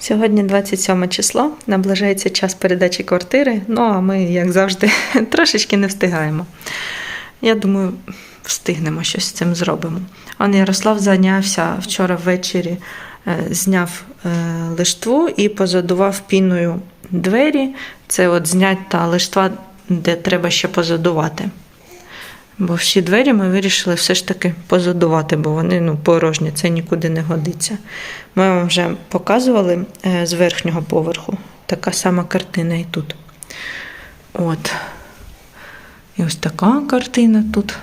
Сьогодні 27 число, наближається час передачі квартири. Ну а ми, як завжди, трошечки не встигаємо. Я думаю, встигнемо щось з цим зробимо. Он Ярослав зайнявся вчора ввечері, е, зняв е, лиштву і позадував піною двері. Це от знята лиштва, де треба ще позадувати. Бо всі двері ми вирішили все ж таки позадувати, бо вони ну, порожні, це нікуди не годиться. Ми вам вже показували е, з верхнього поверху. Така сама картина і тут. От. І ось така картина тут.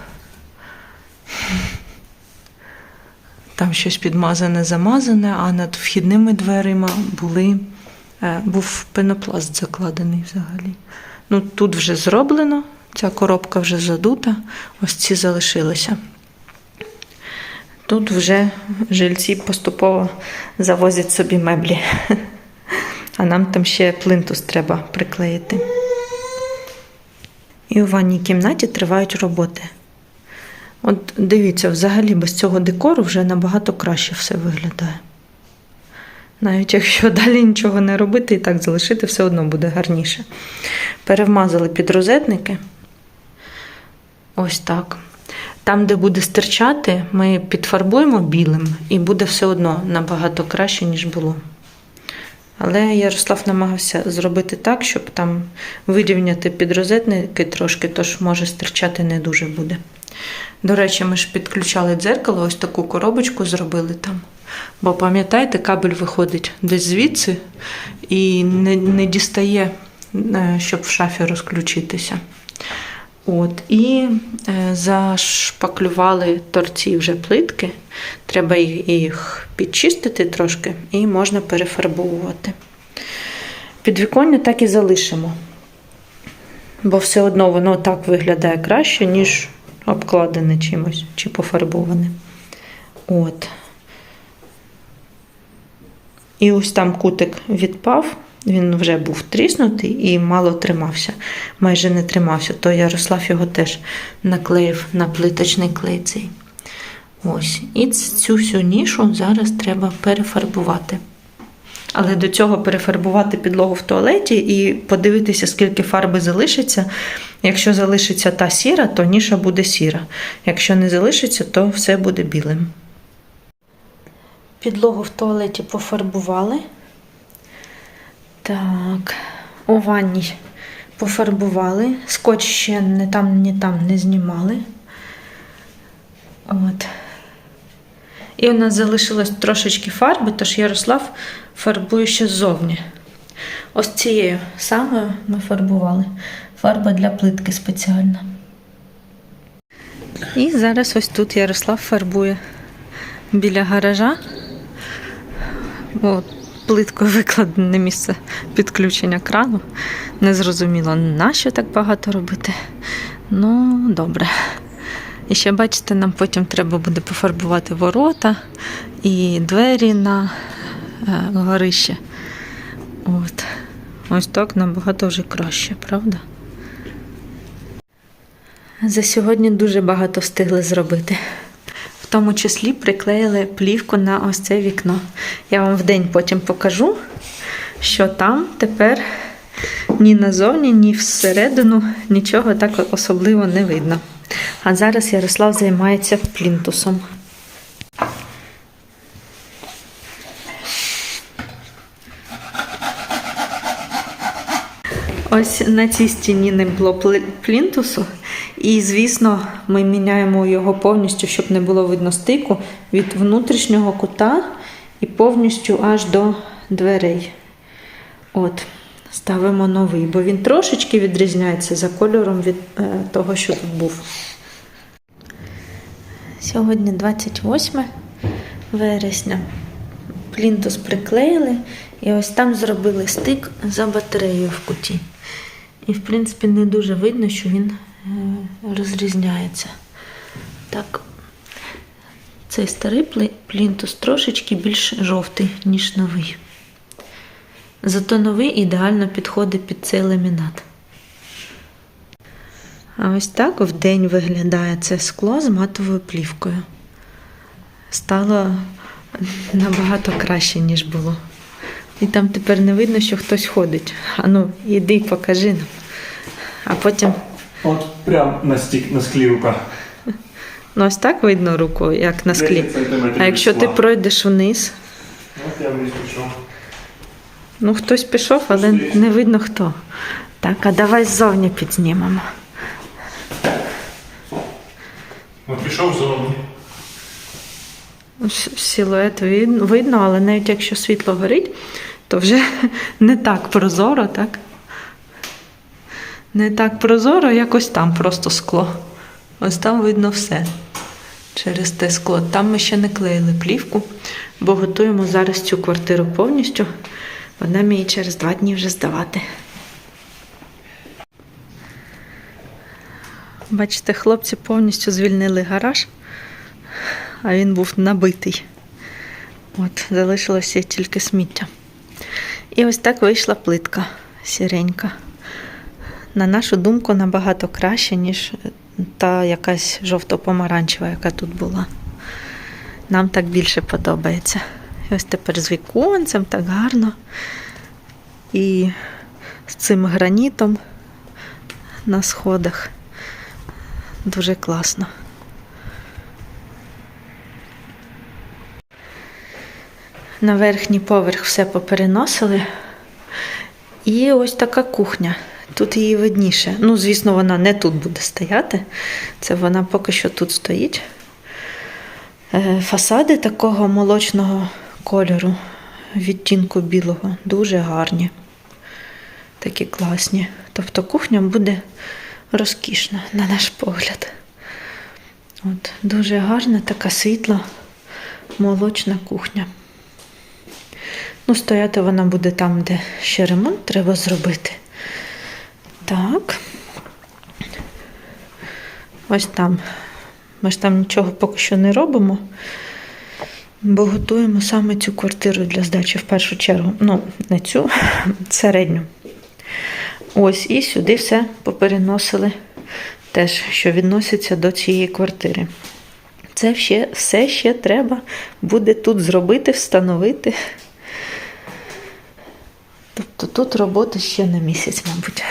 Там щось підмазане, замазане, а над вхідними дверима були, е, був пенопласт закладений взагалі. Ну, тут вже зроблено, ця коробка вже задута, ось ці залишилися. Тут вже жильці поступово завозять собі меблі. А нам там ще плинтус треба приклеїти. І у ванній кімнаті тривають роботи. От дивіться, взагалі без цього декору вже набагато краще все виглядає. Навіть якщо далі нічого не робити і так залишити, все одно буде гарніше. Перевмазали підрозетники. Ось так. Там, де буде стирчати, ми підфарбуємо білим і буде все одно набагато краще, ніж було. Але Ярослав намагався зробити так, щоб там вирівняти підрозетники трошки, тож може стирчати не дуже буде. До речі, ми ж підключали дзеркало, ось таку коробочку зробили там. Бо пам'ятаєте, кабель виходить десь звідси і не, не дістає, е, щоб в шафі розключитися. От, і е, зашпаклювали торці вже плитки. Треба їх, підчистити трошки і можна перефарбовувати. Підвіконня так і залишимо, бо все одно воно так виглядає краще, ніж обкладене чимось чи пофарбоване. От. І ось там кутик відпав, він вже був тріснутий і мало тримався, майже не тримався, то Ярослав його теж наклеїв на плиточний клей цей. Ось. І цю всю нішу зараз треба перефарбувати. Але до цього перефарбувати підлогу в туалеті і подивитися, скільки фарби залишиться. Якщо залишиться та сіра, то ніша буде сіра. Якщо не залишиться, то все буде білим. Підлогу в туалеті пофарбували. Так, у ванній пофарбували. Скотч ще не там, ні там не знімали. От. І у нас залишилось трошечки фарби, тож Ярослав фарбує ще ззовні. Ось цією самою ми фарбували. Фарба для плитки спеціальна. І зараз ось тут Ярослав фарбує біля гаража. Бо плиткою викладене місце підключення крану. Незрозуміло, на що так багато робити. Ну, добре. І ще, бачите, нам потім треба буде пофарбувати ворота і двері на е, горище. От. Ось так набагато вже краще, правда? За сьогодні дуже багато встигли зробити. В тому числі приклеїли плівку на ось це вікно. Я вам вдень потім покажу, що там тепер ні назовні, ні всередину нічого так особливо не видно. А зараз Ярослав займається плінтусом. Ось на цій стіні не було плінтусу. І, звісно, ми міняємо його повністю, щоб не було видно стику від внутрішнього кута і повністю аж до дверей. От, ставимо новий, бо він трошечки відрізняється за кольором від е, того, що тут був. Сьогодні 28 вересня. Плінтус приклеїли і ось там зробили стик за батареєю в куті. І, в принципі, не дуже видно, що він е, розрізняється. Так, цей старий плінтус трошечки більш жовтий, ніж новий. Зато новий ідеально підходить під цей ламінат. А ось так вдень виглядає це скло з матовою плівкою. Стало набагато краще, ніж було. І там тепер не видно, що хтось ходить. А ну, іди, покажи нам. А потім, От прям на стік на склі рука. ну ось так видно руку, як на склі. А якщо ти пройдеш вниз, От я вниз пішов. ну хтось пішов, але не видно хто. Так, а давай ззовні підзнімемо. Ну пішов зовні. С- Силует видно, але навіть якщо світло горить, то вже не так прозоро, так? Не так прозоро, як ось там просто скло. Ось там видно все через те скло. Там ми ще не клеїли плівку, бо готуємо зараз цю квартиру повністю. Вона мені через два дні вже здавати. Бачите, хлопці повністю звільнили гараж а він був набитий. От, залишилося тільки сміття. І ось так вийшла плитка сіренька. На нашу думку, набагато краще, ніж та якась жовто-помаранчева, яка тут була. Нам так більше подобається. І ось тепер з віконцем так гарно. І з цим гранітом на сходах. Дуже класно. На верхній поверх все попереносили. І ось така кухня. Тут її видніше. Ну, звісно, вона не тут буде стояти. Це вона поки що тут стоїть. Е, Фасади такого молочного кольору, відтінку білого, дуже гарні. Такі класні. Тобто кухня буде розкішна, на наш погляд. От, дуже гарна, така світла, молочна кухня. Ну, стояти вона буде там, де ще ремонт треба зробити. Так. Ось там. Ми ж там нічого поки що не робимо, бо готуємо саме цю квартиру для здачі в першу чергу. Ну, не цю, середню. Ось і сюди все попереносили теж, що відноситься до цієї квартири. Це ще, все ще треба буде тут зробити, встановити. Тобто тут роботи ще на місяць, мабуть.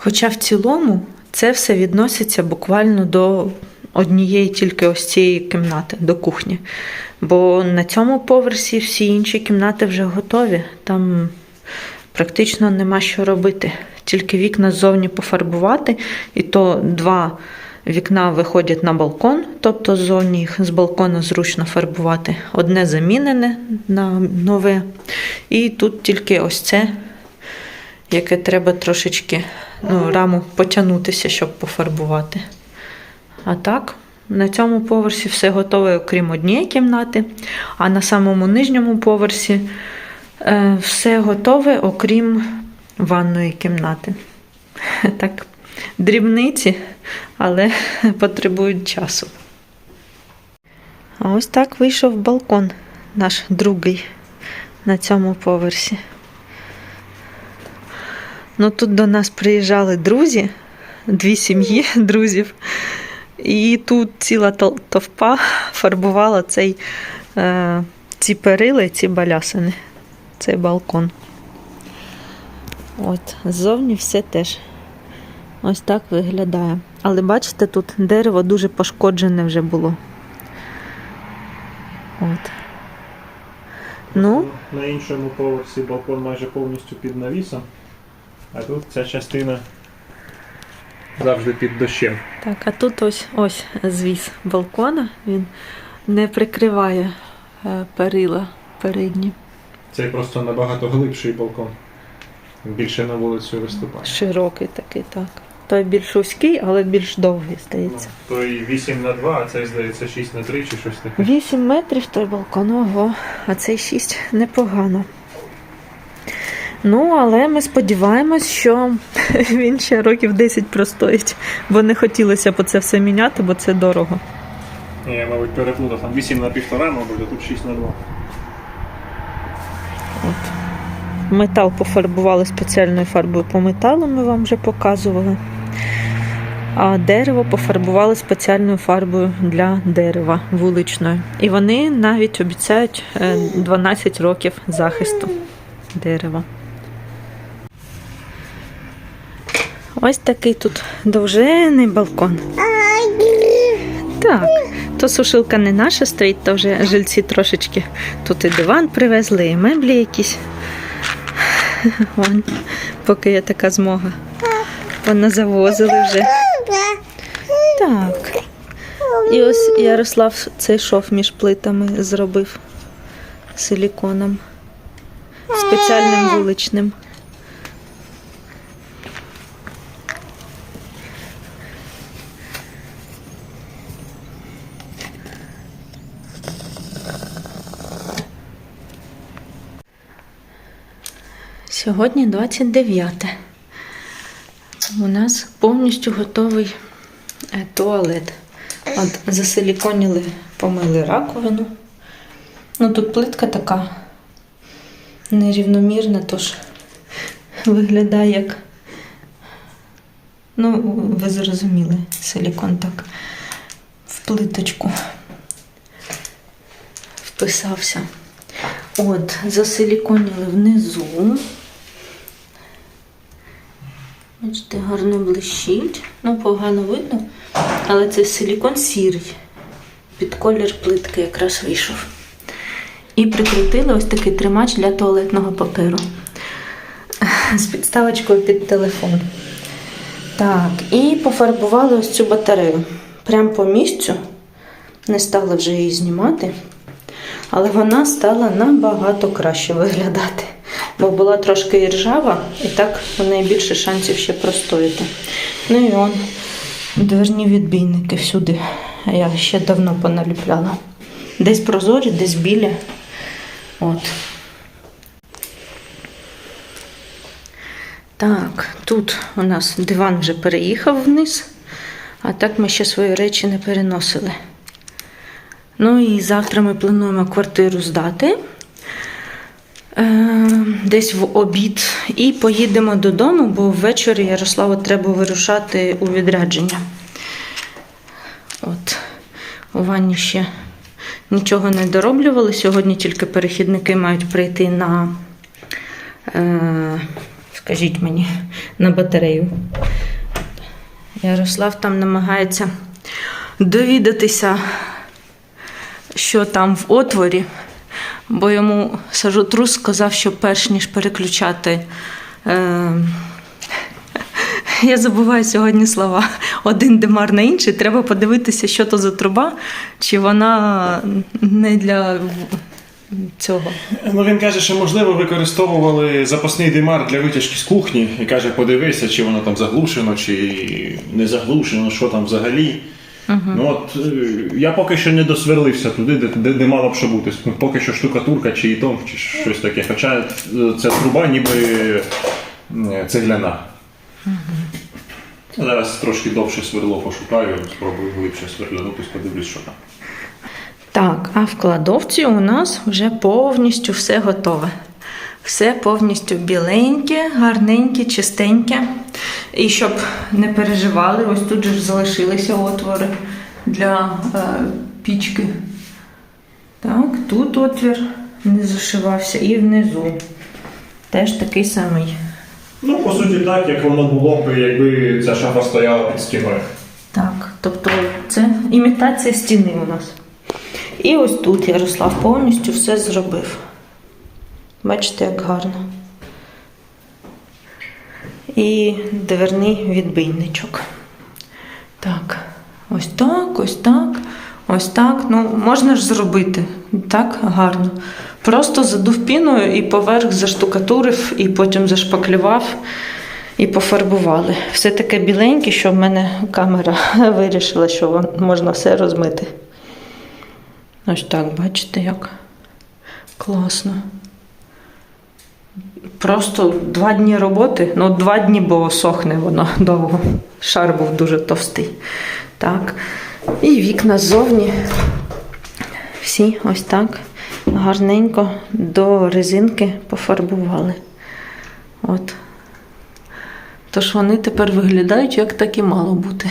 Хоча в цілому це все відноситься буквально до однієї тільки ось цієї кімнати, до кухні. Бо на цьому поверсі всі інші кімнати вже готові. Там практично нема що робити. Тільки вікна ззовні пофарбувати, і то два вікна виходять на балкон, тобто ззовні їх з балкона зручно фарбувати. Одне замінене на нове. І тут тільки ось це, яке треба трошечки ну, раму потягнутися, щоб пофарбувати. А так, на цьому поверсі все готове, окрім однієї кімнати, а на самому нижньому поверсі е, все готове, окрім ванної кімнати. Так, дрібниці, але потребують часу. А ось так вийшов балкон наш другий на цьому поверсі. Ну тут до нас приїжджали друзі, дві сім'ї друзів. І тут ціла товпа фарбувала цей, е, ці перили, ці балясини, цей балкон. От, ззовні все теж ось так виглядає. Але бачите, тут дерево дуже пошкоджене вже було. От. Ну, На іншому поверсі балкон майже повністю під навісом, а тут ця частина завжди під дощем. так, а тут ось ось звіс балкона. Він не прикриває е, перила передні. Цей просто набагато глибший балкон. Більше на вулицю виступає. Широкий такий, так. Той більш вузький, але більш довгий, Ну, той 8 на 2, а цей, здається, 6 на 3 чи щось таке. 8 метрів той балкон, ого, а цей 6 непогано. Ну, але ми сподіваємось, що він ще років 10 простоїть, бо не хотілося б це все міняти, бо це дорого. Ні, я, мабуть, переплутав. Там 8 на 1,5, мабуть, а тут 6 на 2. От. Метал пофарбували спеціальною фарбою по металу, ми вам вже показували. А дерево пофарбували спеціальною фарбою для дерева вуличною. І вони навіть обіцяють е, 12 років захисту дерева. Ось такий тут довжений балкон. Так, то сушилка не наша стоїть, то вже жильці трошечки тут і диван привезли, і меблі якісь. Вон, поки є така змога. Вона завозили вже. Так. І ось Ярослав цей шов між плитами зробив силіконом. Спеціальним вуличним. Сьогодні 29. У нас повністю готовий е, туалет. От засиліконіли, помили раковину. Ну тут плитка така нерівномірна, тож виглядає як. Ну, ви зрозуміли, силікон так в плиточку вписався. От, засиліконіли внизу. Бачите, гарно блищить. Ну, погано видно, але це силікон сірий. Під колір плитки якраз вийшов. І прикрутили ось такий тримач для туалетного паперу. З підставочкою під телефон. Так, і пофарбували ось цю батарею. Прямо по місцю. Не стала вже її знімати. Але вона стала набагато краще виглядати. Бо була трошки іржава, і так у неї більше шансів ще простояти. Ну і он дверні відбійники всюди. Я ще давно поналіпляла. Десь прозорі, десь білі. От. Так, тут у нас диван вже переїхав вниз, а так ми ще свої речі не переносили. Ну і завтра ми плануємо квартиру здати е, десь в обід і поїдемо додому, бо ввечері Ярославу треба вирушати у відрядження. От, у ванні ще нічого не дороблювали. Сьогодні тільки перехідники мають прийти на, е, скажіть мені, на батарею. Ярослав там намагається довідатися що там в отворі, бо йому сажотрус сказав, що перш ніж переключати. Е, я забуваю сьогодні слова. Один димар на інший. Треба подивитися, що то за труба, чи вона не для цього. Ну він каже, що можливо використовували запасний димар для витяжки з кухні і каже, подивися, чи воно там заглушено, чи не заглушено, що там взагалі. Ну от е, я поки що не досверлився туди, де, де, де мало б що бути. Поки що штукатурка чи ітом, чи щось таке. Хоча е, ця труба ніби е, цегляна. Зараз трошки довше сверло пошукаю, спробую глибше свердлянутись, подивлюсь, що там. Так, а в кладовці у нас вже повністю все готове. Все повністю біленьке, гарненьке, чистеньке. І щоб не переживали, ось тут же залишилися отвори для е, пічки. Так, тут отвір не зашивався і внизу. Теж такий самий. Ну, по суті, так, як воно було б, якби ця шафа стояла під стіною. Так, тобто це імітація стіни у нас. І ось тут Ярослав повністю все зробив. Бачите, як гарно. І дверний відбійничок. Так, ось так, ось так, ось так. Ну, можна ж зробити так гарно. Просто задув піною і поверх заштукатурив, і потім зашпаклював і пофарбували. Все таке біленьке, що в мене камера вирішила, що можна все розмити. Ось так, бачите, як класно. Просто два дні роботи, ну два дні, бо сохне воно довго. Шар був дуже товстий. Так. І вікна ззовні. Всі ось так гарненько до резинки пофарбували. От. Тож вони тепер виглядають, як так і мало бути.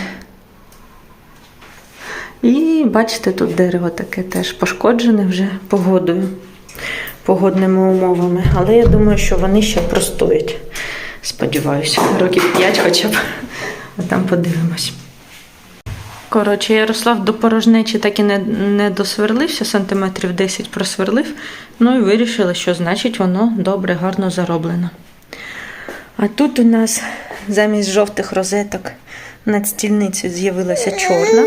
І бачите, тут дерево таке теж пошкоджене вже погодою, погодними умовами. Але я думаю, що вони ще простоять. Сподіваюся, років 5 хоча б. А там подивимось. Коротше, Ярослав до порожнечі так і не, не досверлився, сантиметрів 10 просверлив. Ну і вирішили, що значить воно добре, гарно зароблено. А тут у нас замість жовтих розеток над стільницею з'явилася чорна.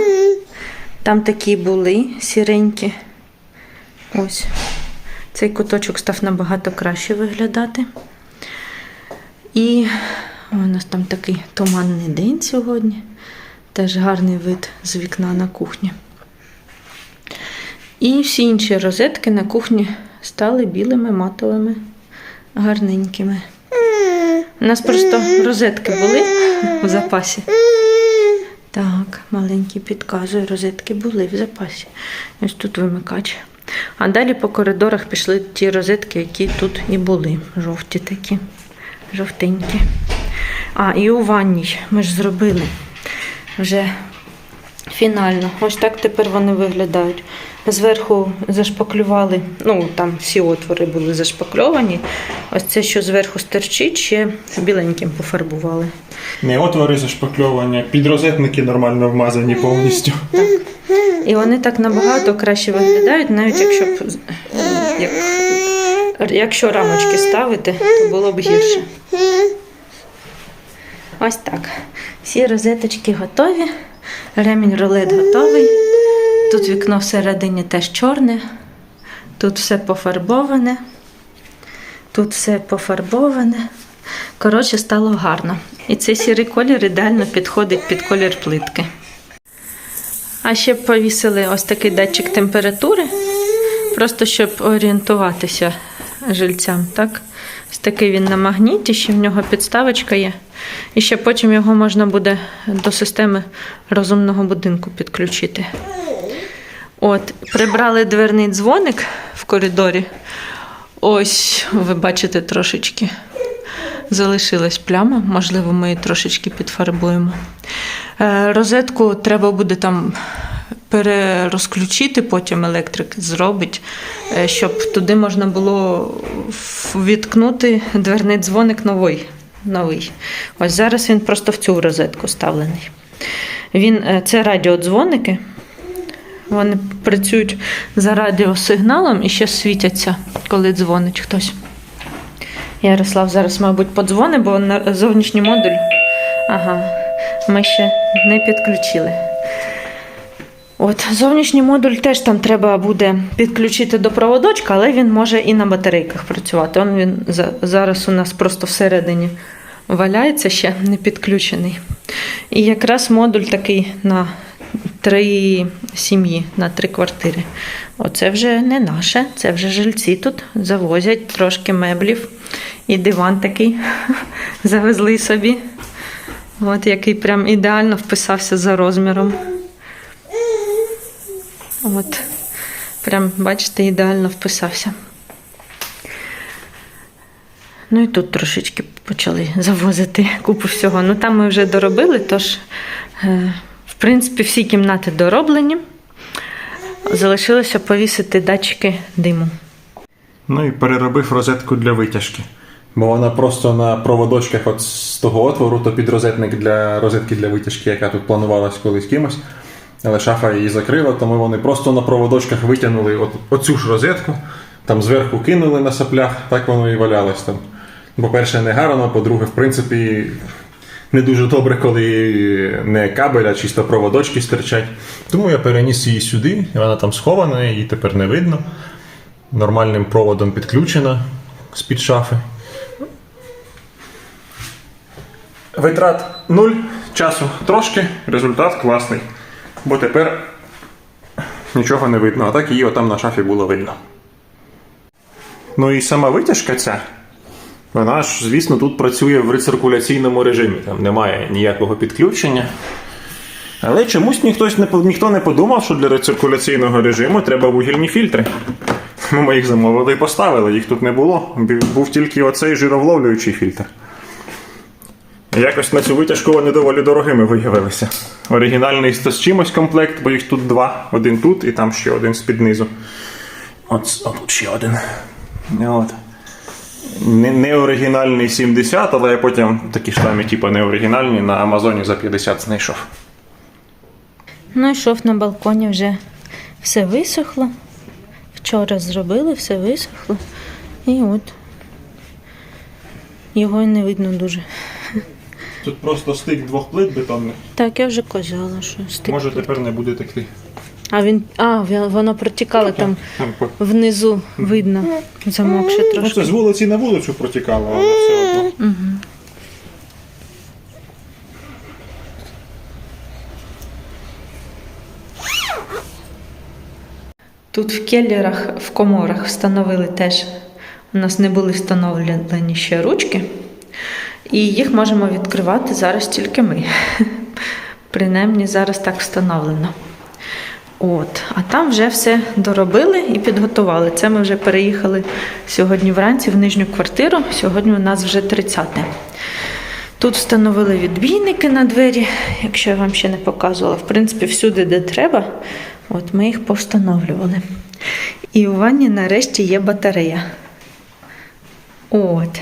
Там такі були сіренькі. Ось. Цей куточок став набагато краще виглядати. І у нас там такий туманний день сьогодні. Теж гарний вид з вікна на кухні. І всі інші розетки на кухні стали білими, матовими, гарненькими. У нас просто розетки були в запасі. Так, маленький підказує, розетки були в запасі. Ось тут вимикач. А далі по коридорах пішли ті розетки, які тут і були. Жовті такі, жовтенькі. А, і у ванній ми ж зробили вже фінально. Ось так тепер вони виглядають. Зверху зашпаклювали, ну там всі отвори були зашпакльовані. Ось це, що зверху стерчить, ще біленьким пофарбували. Не отвори зашпакльовані, підрозетники нормально вмазані повністю. І вони так набагато краще виглядають, навіть якщо б як, якщо рамочки ставити, то було б гірше. Ось так. Всі розеточки готові. Ремінь рулет готовий. Тут вікно всередині теж чорне. Тут все пофарбоване. Тут все пофарбоване. Коротше, стало гарно. І цей сірий колір ідеально підходить під колір плитки. А ще повісили ось такий датчик температури, просто щоб орієнтуватися жильцям. Так? Такий він на магніті, ще в нього підставочка є. І ще потім його можна буде до системи розумного будинку підключити. От, прибрали дверний дзвоник в коридорі. Ось, ви бачите, трошечки залишилась пляма, можливо, ми її трошечки підфарбуємо. Е, Розетку треба буде там перерозключити, потім електрик зробить, е, щоб туди можна було відкнути дверний дзвоник новий. новий. Ось зараз він просто в цю розетку ставлений. Він, е, це радіодзвоники. Вони працюють за радіосигналом і ще світяться, коли дзвонить хтось. Ярослав зараз, мабуть, подзвонить, бо зовнішній модуль. Ага, ми ще не підключили. От, зовнішній модуль теж там треба буде підключити до проводочка, але він може і на батарейках працювати. Он він зараз у нас просто всередині валяється ще не підключений. І якраз модуль такий на три сім'ї, на три квартири. Оце вже не наше, це вже жильці тут завозять трошки меблів. І диван такий завезли собі. От який прям ідеально вписався за розміром. От, прям, бачите, ідеально вписався. Ну і тут трошечки почали завозити купу всього. Ну там ми вже доробили, тож, е, в принципі, всі кімнати дороблені. Залишилося повісити датчики диму. Ну і переробив розетку для витяжки. Бо вона просто на проводочках от з того отвору, то підрозетник для розетки для витяжки, яка тут планувалась колись кимось. Але шафа її закрила, тому вони просто на проводочках витягнули от, оцю ж розетку, там зверху кинули на соплях, так воно і валялось там. По-перше, не гарно, по-друге, в принципі, не дуже добре, коли не кабель, а чисто проводочки стирчать. Тому я переніс її сюди, і вона там схована, її тепер не видно. Нормальним проводом підключена з-під шафи. Витрат нуль, часу трошки, результат класний. Бо тепер нічого не видно, а так її отам на шафі було видно. Ну і сама витяжка ця, вона ж, звісно, тут працює в рециркуляційному режимі, там немає ніякого підключення. Але чомусь ніхтось не, ніхто не подумав, що для рециркуляційного режиму треба вугільні фільтри. Ми їх замовили і поставили, їх тут не було. Був тільки оцей жировловлюючий фільтр. Якось на цю витяжку вони доволі дорогими виявилися. Оригінальний 100 з чимось комплект, бо їх тут два. Один тут і там ще один з-під низу. От, тут ще один. От. Не, не оригінальний 70, але я потім такі ж самі, типу, не оригінальні на Амазоні за 50 знайшов. Ну, йшов на балконі вже все висохло. Вчора зробили, все висохло. І от його не видно дуже. Тут просто стик двох плит бетонних. Так, я вже казала, що стик. Може тепер не буде текти. А він. А, воно протікало там Там внизу видно. Замокше Ну, трошки. це з вулиці на вулицю протікало, але все одно. Тут в келлерах, в коморах встановили теж. У нас не були встановлені ще ручки, і їх можемо відкривати зараз тільки ми. Принаймні зараз так встановлено. От, а там вже все доробили і підготували. Це ми вже переїхали сьогодні вранці в нижню квартиру. Сьогодні у нас вже 30-те. Тут встановили відбійники на двері, якщо я вам ще не показувала. В принципі, всюди, де треба, от ми їх повстановлювали. І у ванні нарешті є батарея. От.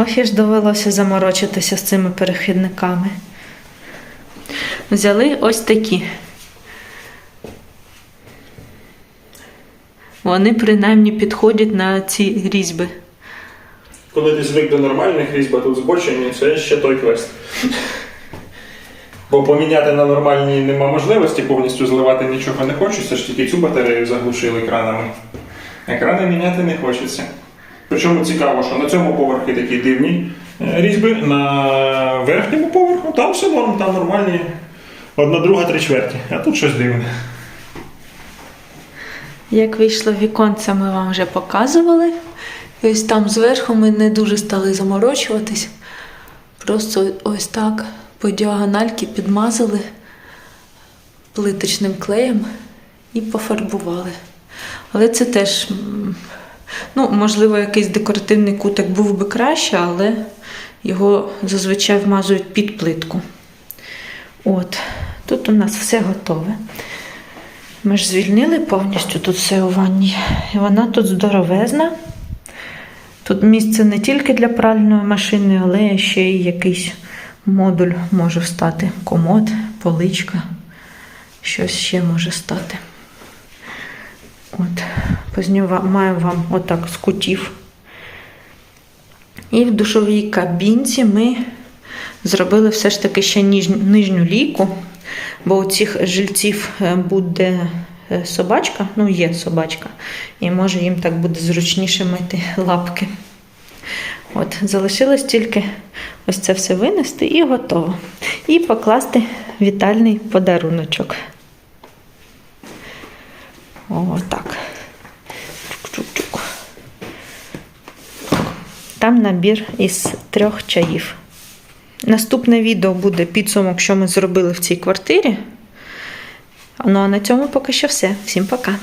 Ох, і ж довелося заморочитися з цими перехідниками. Взяли ось такі. Вони принаймні підходять на ці різьби. Коли ти звик до нормальних різьб, а тут збочені, це ще той квест. Бо поміняти на нормальні нема можливості, повністю зливати нічого не хочеться, ж тільки цю батарею заглушили екранами. Екрани міняти не хочеться. Причому цікаво, що на цьому поверхі такі дивні е, різьби, на верхньому поверху там все норм, там нормальні. Одна, друга, три чверті, а тут щось дивне. Як вийшло віконце, ми вам вже показували. Ось там зверху ми не дуже стали заморочуватись. Просто ось так по діагональки підмазали плиточним клеєм і пофарбували. Але це теж, ну, можливо, якийсь декоративний кутик був би краще, але його зазвичай вмазують під плитку. От, тут у нас все готове. Ми ж звільнили повністю тут все у ванні. І вона тут здоровезна. Тут місце не тільки для пральної машини, але ще й якийсь модуль може встати. Комод, поличка, щось ще може стати. От, познімаємо вам отак з кутів. І в душовій кабінці ми зробили все ж таки ще ніж- нижню лійку, бо у цих жильців е, буде е, собачка, ну є собачка, і може їм так буде зручніше мити лапки. От, залишилось тільки ось це все винести і готово. І покласти вітальний подаруночок. О, так. Чук-чук-чук. Там набір із трьох чаїв. Наступне відео буде підсумок, що ми зробили в цій квартирі. Ну а на цьому поки що все. Всім пока.